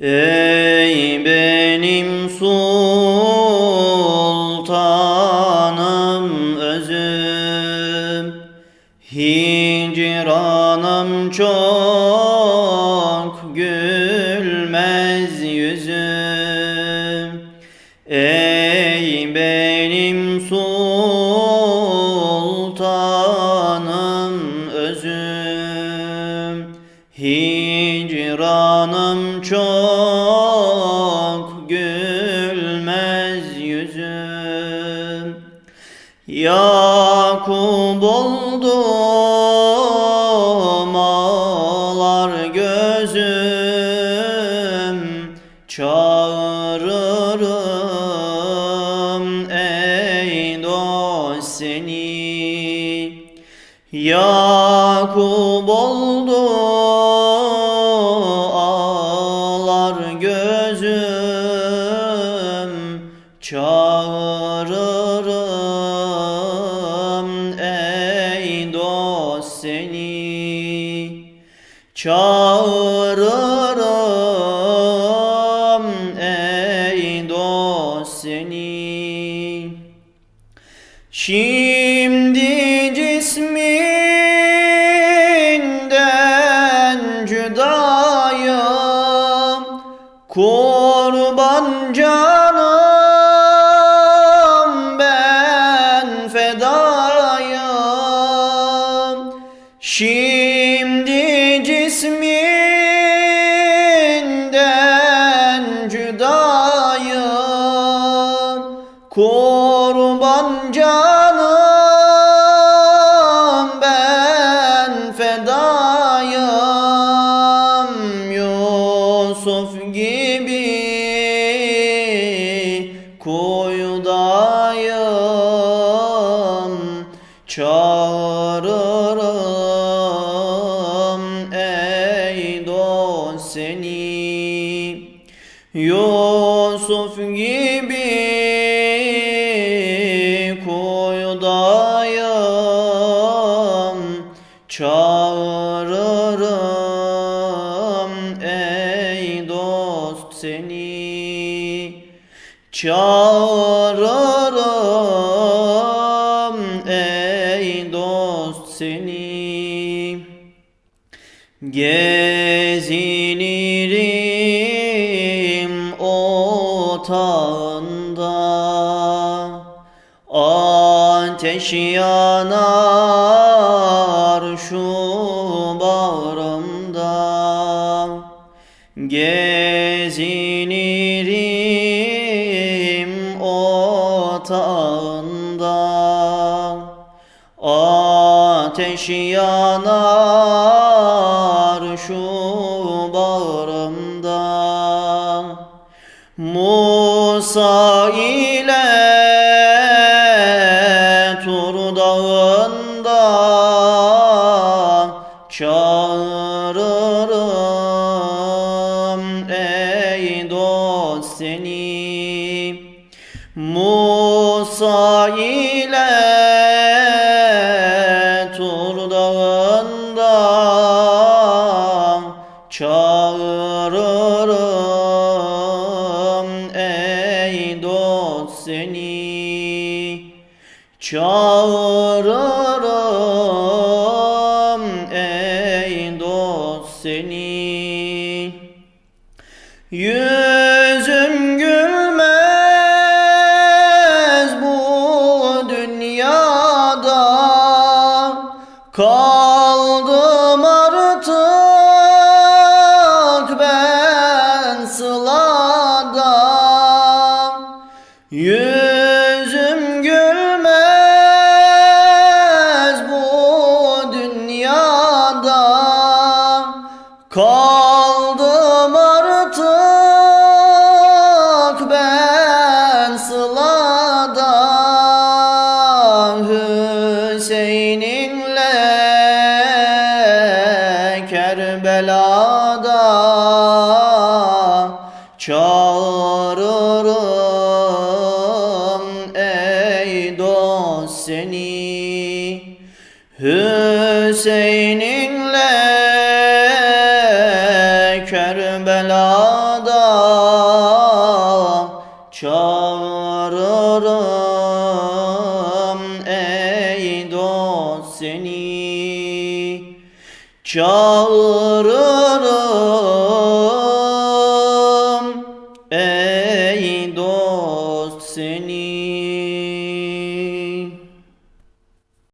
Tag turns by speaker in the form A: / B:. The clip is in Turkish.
A: Ey benim sultanım özüm Hicranım çok gülmez yüzüm. Ey benim sultanım Çok gülmez yüzüm. Yakup oldum ağlar gözüm. Çağırırım ey dost seni. Yakup oldu gözüm Çağırırım ey dost seni. Çağırırım ey dost seni. Şimdi Kurban canım ben fedayım. Şimdi cisminden cüdayım. Kurban canım Yusuf gibi kuyudayım Çağırırım ey dost seni. Çağırırım ey dost seni. Gezinirim Ateş yanar şu bağrımda. Gezinirim otağında. Ateş yanar şu bağrımda. Musa Tur dağında Çağırırım ey dost seni. Musa ile Tur dağında Çağırırım Çağırırım ey dost seni Yüzüm gülmez bu dünyada. Kaldım Kaldım artık ben sılada. Hüseyin'inle Kerbela'da Çağırırım ey dost seni. Hüseyin'inle çağırırım ey dost seni. Çağırırım